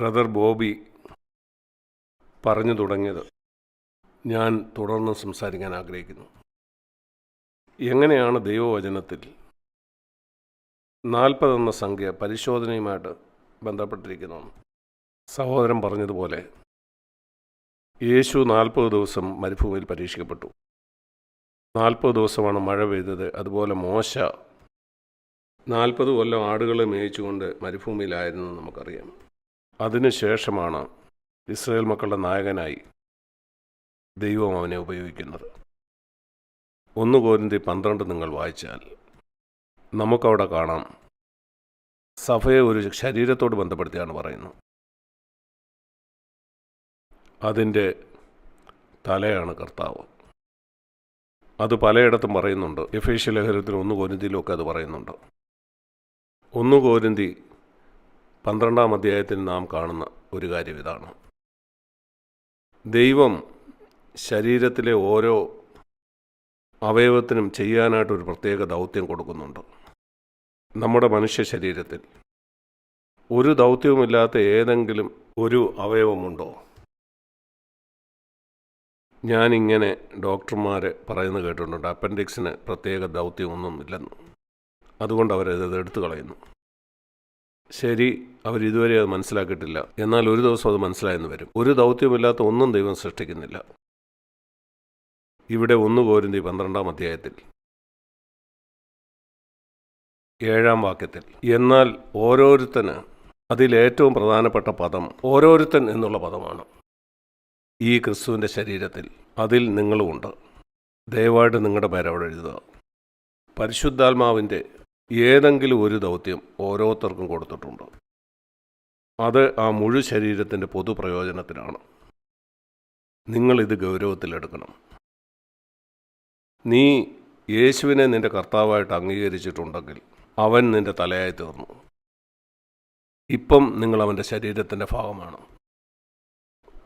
Brother Bobby പറഞ്ഞു തുടങ്ങിയത് ഞാൻ തുടർന്ന് സംസാരിക്കാൻ ആഗ്രഹിക്കുന്നു. എങ്ങനെയാണ് ദൈവവചനത്തിൽ നാൽപ്പതെന്ന സംഖ്യ പരിശോധനയുമായിട്ട് ബന്ധപ്പെട്ടിരിക്കുന്നു? സഹോദരൻ പറഞ്ഞതുപോലെ യേശു നാൽപ്പത് ദിവസം മരുഭൂമിയിൽ പരീക്ഷിക്കപ്പെട്ടു. നാൽപ്പത് ദിവസമാണ് മഴ പെയ്തത്. അതുപോലെ മോശ നാൽപ്പത് കൊല്ലം ആടുകളെ മേയിച്ചുകൊണ്ട് മരുഭൂമിയിലായിരുന്നു നമുക്കറിയാം. അതിനുശേഷമാണ് ഇസ്രയേൽ മക്കളുടെ നായകനായി ദൈവം അവനെ ഉപയോഗിക്കുന്നത്. ഒന്ന് കോരിന്തി പന്ത്രണ്ട് നിങ്ങൾ വായിച്ചാൽ നമുക്കവിടെ കാണാം. സഭയെ ഒരു ശരീരത്തോട് ബന്ധപ്പെടുത്തിയാണ് പറയുന്നത്. അതിന്റെ തലയാണ് കർത്താവ്. അത് പലയിടത്തും പറയുന്നുണ്ട്. എഫേഷ്യ ലഹരത്തിൽ ഒന്ന് കോരിന്തിയിലൊക്കെ അത് പറയുന്നുണ്ട്. ഒന്ന് കോരിന്തി പന്ത്രണ്ടാം അധ്യായത്തിൽ നാം കാണുന്ന ഒരു കാര്യം ഇതാണ് ദൈവം ശരീരത്തിലെ ഓരോ അവയവത്തിനും ചെയ്യാനായിട്ടൊരു പ്രത്യേക ദൗത്യം കൊടുക്കുന്നുണ്ട്. നമ്മുടെ മനുഷ്യ ശരീരത്തിൽ ഒരു ദൗത്യവുമില്ലാത്ത ഏതെങ്കിലും ഒരു അവയവമുണ്ടോ? ഞാനിങ്ങനെ ഡോക്ടർമാർ പറയുന്നത് കേട്ടിട്ടുണ്ട്. അപ്പൻഡിക്സിന് പ്രത്യേക ദൗത്യമൊന്നും ഇല്ലെന്ന്. അതുകൊണ്ട് അവരത് എടുത്തു കളയുന്നു. ശരി അവർ ഇതുവരെ അത് മനസ്സിലാക്കിയിട്ടില്ല. എന്നാൽ ഒരു ദിവസം അത് മനസ്സിലായെന്ന് വരും. ഒരു ദൗത്യമില്ലാത്ത ഒന്നും ദൈവം സൃഷ്ടിക്കുന്നില്ല. ഇവിടെ ഒന്ന് പോരുന്തി പന്ത്രണ്ടാം അധ്യായത്തിൽ. ഏഴാം വാക്യത്തിൽ. എന്നാൽ ഓരോരുത്തന് അതിലേറ്റവും പ്രധാനപ്പെട്ട പദം ഓരോരുത്തൻ എന്നുള്ള പദമാണ്. ഈ ക്രിസ്തുവിന്റെ ശരീരത്തിൽ അതിൽ നിങ്ങളുമുണ്ട് ദയവായിട്ട് നിങ്ങളുടെ പേരവിടെ എഴുതുക. പരിശുദ്ധാത്മാവിന്റെ ഏതെങ്കിലും ഒരു ദൗത്യം ഓരോരുത്തർക്കും കൊടുത്തിട്ടുണ്ട്. അത് ആ മുഴു ശരീരത്തിന്റെ പൊതുപ്രയോജനത്തിനാണ് നിങ്ങളിത് ഗൗരവത്തിലെടുക്കണം നീ യേശുവിനെ നിന്റെ കർത്താവായിട്ട് അംഗീകരിച്ചിട്ടുണ്ടെങ്കിൽ അവൻ നിന്റെ തലയായി തീർന്നു. ഇപ്പം നിങ്ങൾ അവന്റെ ശരീരത്തിന്റെ ഭാഗമാണ്.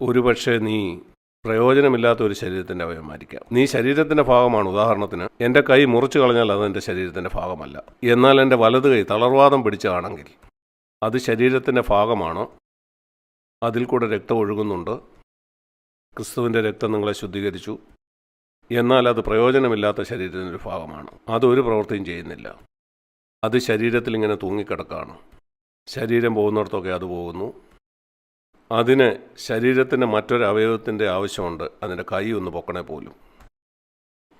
ഒരുപക്ഷെ നീ പ്രയോജനമില്ലാത്ത ഒരു ശരീരത്തിന്റെ അവയവമായിരിക്കാം നീ ശരീരത്തിന്റെ ഭാഗമാണ്. ഉദാഹരണത്തിന് എന്റെ കൈ മുറിച്ചു കളഞ്ഞാൽ അത് എന്റെ ശരീരത്തിന്റെ ഭാഗമല്ല. എന്നാൽ എന്റെ വലത് കൈ തളർവാദം പിടിച്ചതാണെങ്കിൽ അത് ശരീരത്തിന്റെ ഭാഗമാണ്? അതിൽ കൂടെ രക്തം ഒഴുകുന്നുണ്ട്. ക്രിസ്തുവിന്റെ രക്തം നിങ്ങളെ ശുദ്ധീകരിച്ചു. എന്നാൽ അത് പ്രയോജനമില്ലാത്ത ശരീരത്തിന്റെ ഒരു ഭാഗമാണ്. അതൊരു പ്രവൃത്തിയും ചെയ്യുന്നില്ല. അത് ശരീരത്തിൽ ഇങ്ങനെ തൂങ്ങിക്കിടക്കാണ്. ശരീരം പോകുന്നിടത്തൊക്കെ അത് പോകുന്നു. അതിന് ശരീരത്തിന്റെ മറ്റൊരു അവയവത്തിന്റെ ആവശ്യമുണ്ട്. അതിന്റെ കൈ ഒന്ന് പൊക്കണേ പോലും.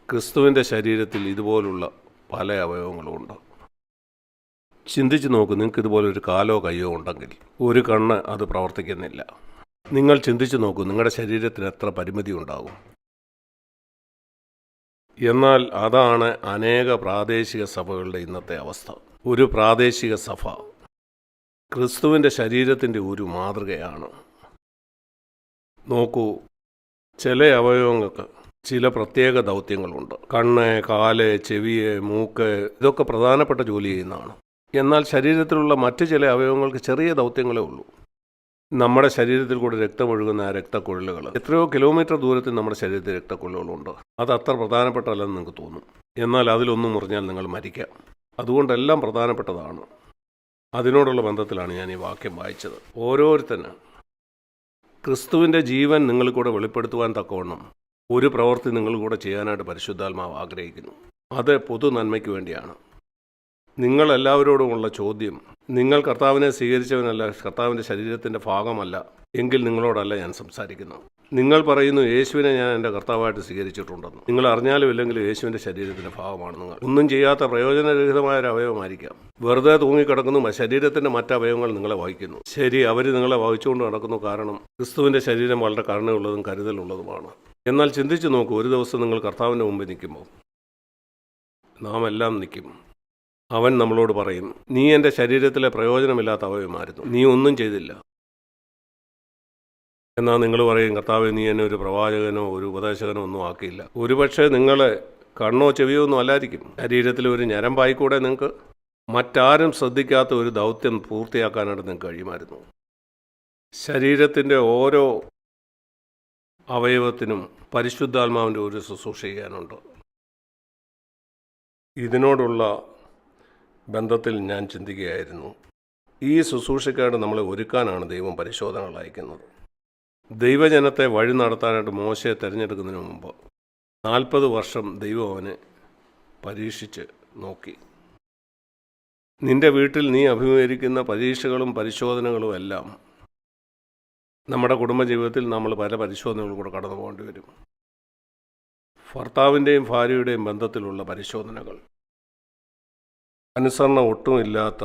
ക്രിസ്തുവിന്റെ ശരീരത്തിൽ ഇതുപോലുള്ള പല അവയവങ്ങളും ഉണ്ട്. ചിന്തിച്ച് നോക്കൂ നിങ്ങൾക്ക് ഇതുപോലൊരു കാലോ കയ്യോ ഉണ്ടെങ്കിൽ ഒരു കണ്ണ് അത് പ്രവർത്തിക്കുന്നില്ല. നിങ്ങൾ ചിന്തിച്ച് നോക്കൂ നിങ്ങളുടെ ശരീരത്തിന് എത്ര പരിമിതി ഉണ്ടാകും. എന്നാൽ അതാണ് അനേക പ്രാദേശിക സഭകളുടെ ഇന്നത്തെ അവസ്ഥ. ഒരു പ്രാദേശിക സഭ ക്രിസ്തുവിന്റെ ശരീരത്തിന്റെ ഒരു മാതൃകയാണ്. നോക്കൂ ചില അവയവങ്ങൾക്ക് ചില പ്രത്യേക ദൗത്യങ്ങളുണ്ട്. കണ്ണ് കാൽ ചെവിയ് മൂക്ക് ഇതൊക്കെ പ്രധാനപ്പെട്ട ജോലി ചെയ്യുന്നതാണ്. എന്നാൽ ശരീരത്തിലുള്ള മറ്റ് ചില അവയവങ്ങൾക്ക് ചെറിയ ദൗത്യങ്ങളേ ഉള്ളൂ. നമ്മുടെ ശരീരത്തിൽ കൂടെ രക്തമൊഴുകുന്ന ആ രക്തക്കുഴലുകൾ എത്രയോ കിലോമീറ്റർ ദൂരത്തിൽ നമ്മുടെ ശരീരത്തിൽ രക്തക്കുഴലുകളുണ്ട്. അത് അത്ര പ്രധാനപ്പെട്ടല്ലെന്ന് നിങ്ങൾക്ക് തോന്നും. എന്നാൽ അതിലൊന്നും മുറിഞ്ഞാൽ നിങ്ങൾ മരിക്കാം. അതുകൊണ്ടെല്ലാം പ്രധാനപ്പെട്ടതാണ്. അതിനോടുള്ള ബന്ധത്തിലാണ് ഞാൻ ഈ വാക്യം വായിച്ചത്. ഓരോരുത്തന് ക്രിസ്തുവിന്റെ ജീവൻ നിങ്ങൾ കൂടെ വെളിപ്പെടുത്തുവാൻ തക്കവണ്ണം ഒരു പ്രവൃത്തി നിങ്ങൾ കൂടെ ചെയ്യാനായിട്ട് പരിശുദ്ധാത്മാവ് ആഗ്രഹിക്കുന്നു. അത് പൊതു നന്മയ്ക്ക് വേണ്ടിയാണ്. നിങ്ങളെല്ലാവരോടുമുള്ള ചോദ്യം. നിങ്ങൾ കർത്താവിനെ സ്വീകരിച്ചവനല്ല കർത്താവിന്റെ ശരീരത്തിന്റെ ഭാഗമല്ല എങ്കിൽ നിങ്ങളോടല്ല ഞാൻ സംസാരിക്കുന്നു. നിങ്ങൾ പറയുന്നു യേശുവിനെ ഞാൻ എന്റെ കർത്താവായിട്ട് സ്വീകരിച്ചിട്ടുണ്ടെന്ന്. നിങ്ങൾ അറിഞ്ഞാലും ഇല്ലെങ്കിലും യേശുവിന്റെ ശരീരത്തിന്റെ ഭാഗമാണ് നിങ്ങൾ. ഒന്നും ചെയ്യാത്ത പ്രയോജനരഹിതമായ ഒരു അവയവമായിരിക്കാം. വെറുതെ തൂങ്ങിക്കിടക്കുന്നു ശരീരത്തിന്റെ മറ്റ് അവയവങ്ങൾ നിങ്ങളെ വഹിക്കുന്നു. ശരി അവർ നിങ്ങളെ വഹിച്ചുകൊണ്ട് നടക്കുന്നു കാരണം ക്രിസ്തുവിന്റെ ശരീരം വളരെ കരുണയുള്ളതും കരുതലുള്ളതുമാണ്. എന്നാൽ ചിന്തിച്ചു നോക്കൂ ഒരു ദിവസം നിങ്ങൾ കർത്താവിന്റെ മുമ്പിൽ നിൽക്കുമ്പോൾ നാം എല്ലാം നിൽക്കും. അവൻ നമ്മളോട് പറയും നീ എന്റെ ശരീരത്തിലെ പ്രയോജനമില്ലാത്ത അവയവമായിരുന്നു നീ ഒന്നും ചെയ്തില്ല. എന്നാൽ നിങ്ങൾ പറയും കർത്താവ് നീ എന്നെ ഒരു പ്രവാചകനോ ഒരു ഉപദേശകനോ ഒന്നും ആക്കിയില്ല. ഒരുപക്ഷെ നിങ്ങൾ കണ്ണോ ചെവിയോ ഒന്നും അല്ലായിരിക്കും. ശരീരത്തിൽ ഒരു ഞരമ്പായിക്കൂടെ നിങ്ങൾക്ക് മറ്റാരും ശ്രദ്ധിക്കാത്ത ഒരു ദൗത്യം പൂർത്തിയാക്കാനായിട്ട് നിങ്ങൾക്ക് കഴിയുമായിരുന്നു. ശരീരത്തിന്റെ ഓരോ അവയവത്തിനും പരിശുദ്ധാത്മാവിന്റെ ഒരു ശുശ്രൂഷ ചെയ്യാനുണ്ട്. ഇതിനോടുള്ള ബന്ധത്തിൽ ഞാൻ ചിന്തിക്കുകയായിരുന്നു. ഈ ശുശ്രൂഷയ്ക്കായിട്ട് നമ്മളെ ഒരുക്കാനാണ് ദൈവം പരിശോധനകൾ അയക്കുന്നത്. ദൈവജനത്തെ വഴി നടത്താനായിട്ട് മോശയെ തിരഞ്ഞെടുക്കുന്നതിന് മുമ്പ് നാൽപ്പത് വർഷം ദൈവം അവനെ പരീക്ഷിച്ച് നോക്കി. നിന്റെ വീട്ടിൽ നീ അഭിമുഖീകരിക്കുന്ന പരീക്ഷകളും പരിശോധനകളും എല്ലാം നമ്മുടെ കുടുംബജീവിതത്തിൽ നമ്മൾ പല പരിശോധനകളും കൂടെ കടന്നു പോകേണ്ടി വരും. ഭർത്താവിന്റെയും ഭാര്യയുടെയും ബന്ധത്തിലുള്ള പരിശോധനകൾ അനുസരണം ഒട്ടുമില്ലാത്ത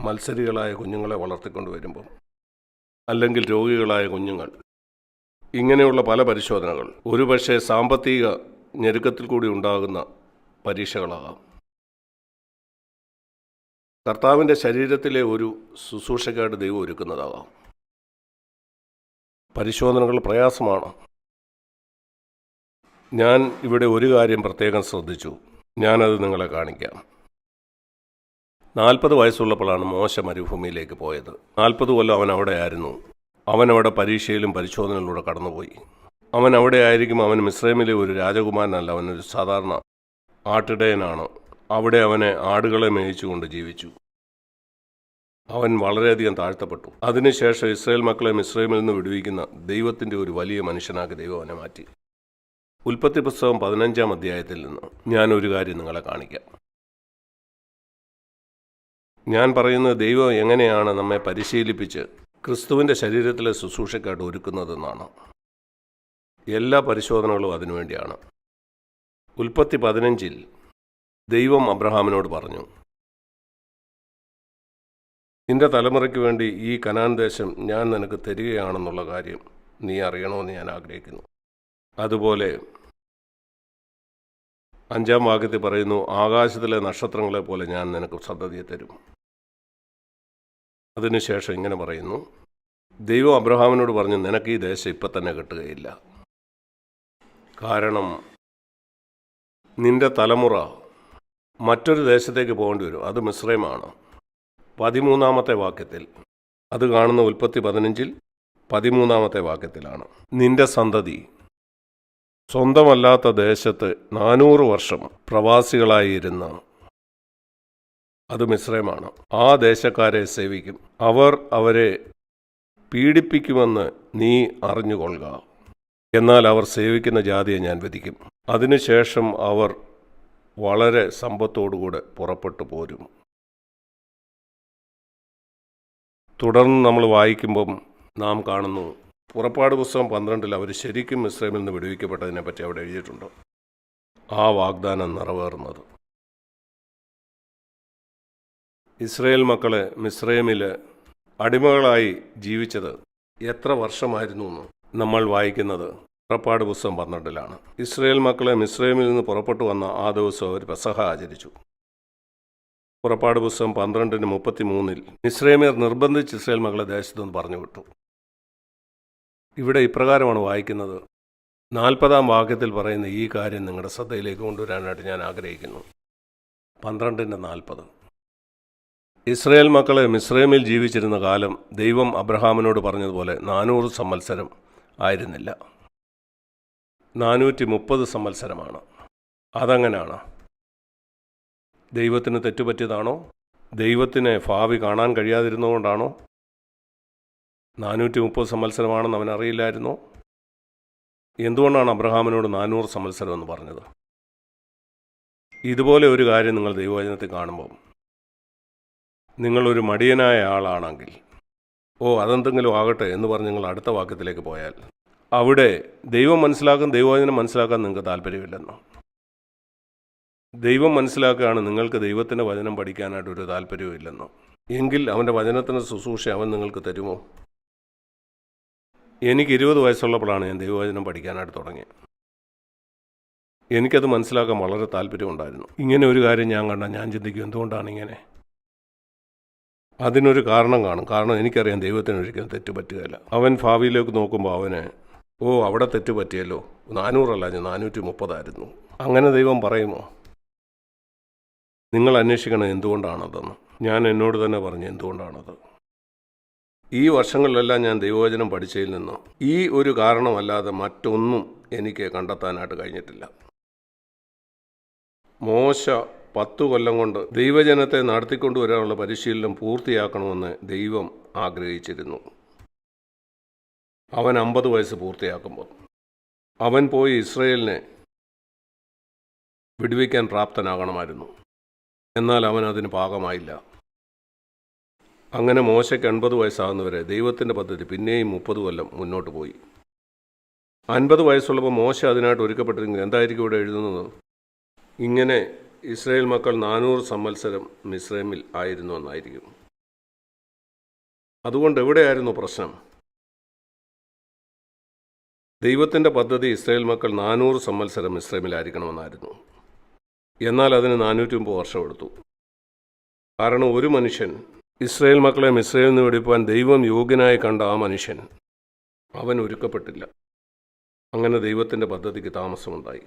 മത്സരികളായ കുഞ്ഞുങ്ങളെ വളർത്തിക്കൊണ്ട് വരുമ്പോൾ അല്ലെങ്കിൽ രോഗികളായ കുഞ്ഞുങ്ങൾ ഇങ്ങനെയുള്ള പല പരിശോധനകൾ ഒരുപക്ഷെ സാമ്പത്തിക ഞെരുക്കത്തിൽ കൂടി ഉണ്ടാകുന്ന പരീക്ഷകളാകാം. കർത്താവിന്റെ ശരീരത്തിലെ ഒരു ശുശ്രൂഷക്കായിട്ട് ദൈവം ഒരുക്കുന്നതാകാം. പരിശോധനകൾ പ്രയാസമാണ്. ഞാൻ ഇവിടെ ഒരു കാര്യം പ്രത്യേകം ശ്രദ്ധിച്ചു. ഞാനത് നിങ്ങളെ കാണിക്കാം. നാൽപ്പത് വയസ്സുള്ളപ്പോഴാണ് മോശ മരുഭൂമിയിലേക്ക് പോയത്. നാൽപ്പത് കൊല്ലം അവൻ അവിടെ ആയിരുന്നു അവൻ അവിടെ പരീക്ഷയിലും പരിശോധനയിലൂടെ കടന്നുപോയി. അവൻ അവിടെ ആയിരിക്കും അവൻ മിശ്രമിലെ ഒരു രാജകുമാരനല്ല അവനൊരു സാധാരണ ആട്ടിടയനാണ്. അവിടെ അവനെ ആടുകളെ മേയിച്ചുകൊണ്ട് ജീവിച്ചു. അവൻ വളരെയധികം താഴ്ത്തപ്പെട്ടു. അതിനുശേഷം ഇസ്രായേൽ മക്കളെ മിശ്രമിൽ നിന്ന് വിടുവിക്കുന്ന ദൈവത്തിന്റെ ഒരു വലിയ മനുഷ്യനാക്കി ദൈവം അവനെ മാറ്റി. ഉൽപ്പത്തി പുസ്തകം പതിനഞ്ചാം അധ്യായത്തിൽ നിന്ന് ഞാൻ ഒരു കാര്യം നിങ്ങളെ കാണിക്കാം. ഞാൻ പറയുന്നത് ദൈവം എങ്ങനെയാണ് നമ്മെ പരിശീലിപ്പിച്ച് ക്രിസ്തുവിന്റെ ശരീരത്തിലെ ശുശ്രൂഷക്കായിട്ട് ഒരുക്കുന്നതെന്നാണ്. എല്ലാ പരിശോധനകളും അതിനുവേണ്ടിയാണ് ഉൽപ്പത്തി പതിനഞ്ചിൽ ദൈവം അബ്രഹാമിനോട് പറഞ്ഞു നിന്റെ തലമുറയ്ക്ക് വേണ്ടി ഈ കനാൻ ദേശം ഞാൻ നിനക്ക് തരികയാണെന്നുള്ള കാര്യം നീ അറിയണമെന്ന് ഞാൻ ആഗ്രഹിക്കുന്നു. അതുപോലെ അഞ്ചാം വാക്യത്തിൽ പറയുന്നു ആകാശത്തിലെ നക്ഷത്രങ്ങളെ പോലെ ഞാൻ നിനക്ക് സന്തതിയെ തരും. അതിനുശേഷം ഇങ്ങനെ പറയുന്നു ദൈവം അബ്രഹാമിനോട് പറഞ്ഞു നിനക്ക് ഈ ദേശം ഇപ്പം തന്നെ കിട്ടുകയില്ല. കാരണം നിന്റെ തലമുറ മറ്റൊരു ദേശത്തേക്ക് പോകേണ്ടി വരും. അത് മിശ്രയമാണ് പതിമൂന്നാമത്തെ വാക്യത്തിൽ അത് കാണുന്ന ഉൽപ്പത്തി പതിനഞ്ചിൽ പതിമൂന്നാമത്തെ വാക്യത്തിലാണ് നിന്റെ സന്തതി സ്വന്തമല്ലാത്ത ദേശത്ത് നാനൂറ് വർഷം പ്രവാസികളായിരുന്ന അത് മിശ്രമാണ്. ആ ദേശക്കാരെ സേവിക്കും. അവർ അവരെ പീഡിപ്പിക്കുമെന്ന് നീ അറിഞ്ഞുകൊള്ളുക. എന്നാൽ അവർ സേവിക്കുന്ന ജാതിയെ ഞാൻ വിധിക്കും. അതിനുശേഷം അവർ വളരെ സമ്പത്തോടുകൂടെ പുറപ്പെട്ടു പോരും. തുടർന്ന് നമ്മൾ വായിക്കുമ്പം നാം കാണുന്നു പുറപ്പാട് പുസ്തകം പന്ത്രണ്ടിൽ അവർ ശരിക്കും ഇസ്രൈമിൽ നിന്ന് വിടുവിക്കപ്പെട്ടതിനെപ്പറ്റി അവിടെ എഴുതിയിട്ടുണ്ട്? ആ വാഗ്ദാനം നിറവേറുന്നത്. ഇസ്രയേൽ മക്കളെ മിസ്രൈമിൽ അടിമകളായി ജീവിച്ചത് എത്ര വർഷമായിരുന്നു എന്ന് നമ്മൾ വായിക്കുന്നത് പുറപ്പാട് പുസ്തകം പന്ത്രണ്ടിലാണ്. ഇസ്രയേൽ മക്കളെ മിസ്രൈമിൽ നിന്ന് പുറപ്പെട്ടു വന്ന ആ ദിവസം അവർ പെസഹ ആചരിച്ചു. പുറപ്പാട് പുസ്തകം പന്ത്രണ്ടിന് മുപ്പത്തി മൂന്നിൽ ഇസ്രൈമിയർ നിർബന്ധിച്ച് ഇസ്രയേൽ മകളെ ദേശത്തുനിന്ന് പറഞ്ഞു വിട്ടു. ഇവിടെ ഇപ്രകാരമാണ് വായിക്കുന്നത്. നാൽപ്പതാം വാക്യത്തിൽ പറയുന്ന ഈ കാര്യം നിങ്ങളുടെ ശ്രദ്ധയിലേക്ക് കൊണ്ടുവരാനായിട്ട് ഞാൻ ആഗ്രഹിക്കുന്നു. പന്ത്രണ്ടിന്റെ നാൽപ്പത്. ഇസ്രയേൽ മക്കളെ മിസ്രൈമിൽ ജീവിച്ചിരുന്ന കാലം ദൈവം അബ്രഹാമിനോട് പറഞ്ഞതുപോലെ നാനൂറ് സംവത്സരം ആയിരുന്നില്ല. നാനൂറ്റി മുപ്പത് സംവത്സരമാണ്. അതങ്ങനെയാണ് ദൈവത്തിന് തെറ്റുപറ്റിയതാണോ? ദൈവത്തിനെ ഭാവി കാണാൻ കഴിയാതിരുന്നതുകൊണ്ടാണോ? നാനൂറ്റി മുപ്പത് സംവത്സരമാണെന്ന് അവൻ അറിയില്ലായിരുന്നോ. എന്തുകൊണ്ടാണ് അബ്രഹാമിനോട് നാനൂറ് സംവത്സരം എന്ന് പറഞ്ഞത്? ഇതുപോലെ ഒരു കാര്യം നിങ്ങൾ ദൈവവചനത്തിൽ കാണുമ്പോൾ നിങ്ങളൊരു മടിയനായ ആളാണെങ്കിൽ ഓ അതെന്തെങ്കിലും ആകട്ടെ എന്ന് പറഞ്ഞ് നിങ്ങൾ അടുത്ത വാക്യത്തിലേക്ക് പോയാൽ അവിടെ ദൈവം മനസ്സിലാക്കാൻ ദൈവവചനം മനസ്സിലാക്കാൻ നിങ്ങൾക്ക് താല്പര്യമില്ലെന്നോ ദൈവം മനസ്സിലാക്കുകയാണ് നിങ്ങൾക്ക് ദൈവത്തിന്റെ വചനം പഠിക്കാനായിട്ട് ഒരു താല്പര്യവും ഇല്ലെന്നോ എങ്കിൽ അവന്റെ വചനത്തിന്റെ ശുശ്രൂഷ അവൻ നിങ്ങൾക്ക് തരുമോ? എനിക്ക് ഇരുപത് വയസ്സുള്ളപ്പോഴാണ് ഞാൻ ദൈവവചനം പഠിക്കാനായിട്ട് തുടങ്ങിയത്. എനിക്കത് മനസ്സിലാക്കാൻ വളരെ താല്പര്യമുണ്ടായിരുന്നു. ഇങ്ങനെ ഒരു കാര്യം ഞാൻ കണ്ട ഞാൻ ചിന്തിക്കും എന്തുകൊണ്ടാണ് ഇങ്ങനെ? അതിനൊരു കാരണം കാണും. കാരണം എനിക്കറിയാം ദൈവത്തിന് ഒരിക്കലും തെറ്റ് പറ്റുകയില്ല. അവൻ ഭാവിയിലേക്ക് നോക്കുമ്പോൾ അവന് ഓ അവിടെ തെറ്റ് പറ്റിയല്ലോ. നാനൂറല്ല ഞാൻ നാനൂറ്റി മുപ്പതായിരുന്നു അങ്ങനെ ദൈവം പറയുമോ നിങ്ങൾ അന്വേഷിക്കണം എന്തുകൊണ്ടാണതെന്ന്? ഞാൻ എന്നോട് തന്നെ പറഞ്ഞു എന്തുകൊണ്ടാണത്? ഈ വർഷങ്ങളിലെല്ലാം ഞാൻ ദൈവവചനം പഠിച്ചതിൽ നിന്നോ ഈ ഒരു കാരണമല്ലാതെ മറ്റൊന്നും എനിക്ക് കണ്ടെത്താനായിട്ട് കഴിഞ്ഞിട്ടില്ല. മോശ പത്തു കൊല്ലം കൊണ്ട് ദൈവജനത്തെ നടത്തിക്കൊണ്ടുവരാനുള്ള പരിശീലനം പൂർത്തിയാക്കണമെന്ന് ദൈവം ആഗ്രഹിച്ചിരുന്നു. അവൻ അമ്പത് വയസ്സ് പൂർത്തിയാക്കുമ്പോൾ. അവൻ പോയി ഇസ്രയേലിനെ വിടുവിക്കാൻ പ്രാപ്തനാകണമായിരുന്നു. എന്നാൽ അവൻ അതിന് പാകമായില്ല. അങ്ങനെ മോശയ്ക്ക് എൺപത് വയസ്സാകുന്നവരെ ദൈവത്തിന്റെ പദ്ധതി പിന്നെയും മുപ്പത് കൊല്ലം മുന്നോട്ട് പോയി. അൻപത് വയസ്സുള്ളപ്പോൾ മോശ അതിനായിട്ട് ഒരുക്കപ്പെട്ടിരുന്നെങ്കിൽ എന്തായിരിക്കും ഇവിടെ എഴുതുന്നത്? ഇങ്ങനെ ഇസ്രയേൽ മക്കൾ നാനൂറ് സംവത്സരം മിസ്രൈമിൽ ആയിരുന്നു എന്നായിരിക്കും. അതുകൊണ്ട് എവിടെയായിരുന്നു പ്രശ്നം? ദൈവത്തിന്റെ പദ്ധതി ഇസ്രയേൽ മക്കൾ നാനൂറ് സംവത്സരം ഇസ്രൈമിലായിരിക്കണമെന്നായിരുന്നു എന്നാൽ അതിന് നാനൂറ്റി വർഷം എടുത്തു. കാരണം ഒരു മനുഷ്യൻ ഇസ്രായേൽ മക്കളെ മിസ്രയേൽ നിന്ന് വെടിപ്പാൻ ദൈവം യോഗ്യനായി കണ്ട ആ മനുഷ്യൻ. അവൻ ഒരുക്കപ്പെട്ടില്ല. അങ്ങനെ ദൈവത്തിന്റെ പദ്ധതിക്ക് താമസമുണ്ടായി.